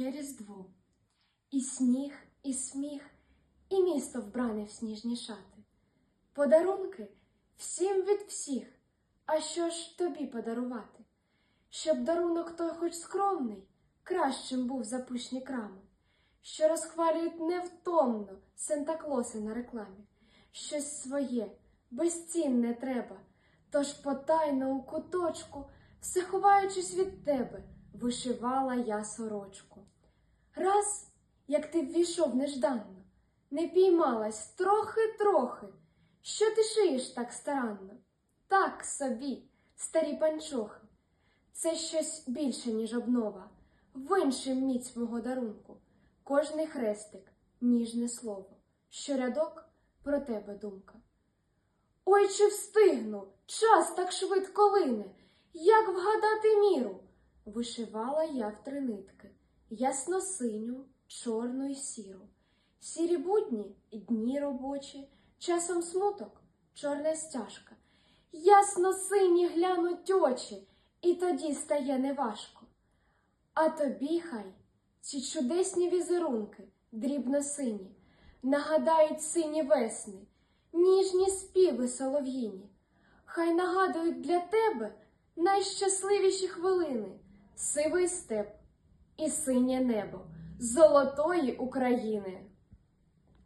вже різдво, і сніг, і сміх, і місто вбране в сніжні шати. Подарунки всім від всіх. А що ж тобі подарувати? Щоб дарунок той хоч скромний, кращим був за пишні крами, що розхвалюють невтомно Санта-Клоси на рекламі. Щось своє, безцінне треба, тож потайно у куточку, все ховаючись від тебе, вишивала я сорочку. Раз, як ти ввійшов нежданно, не піймалась трохи-трохи, що ти шиєш так старанно? Так собі, старі панчохи. Це щось більше, ніж обнова, в іншим міць мого дарунку. Кожний хрестик, ніжне слово, що рядок про тебе думка. Ой, чи встигну, час так швидко лине, як вгадати міру? Вишивала я в три нитки, ясно-синю, чорну й сіру. Сірі будні і дні робочі, часом смуток, чорна стяжка. Ясно сині глянуть очі, і тоді стає неважко. А тобі хай ці чудесні візерунки, дрібно сині, нагадають сині весни, ніжні співи солов'їні. Хай нагадують для тебе найщасливіші хвилини, сивий степ і синє небо золотої України.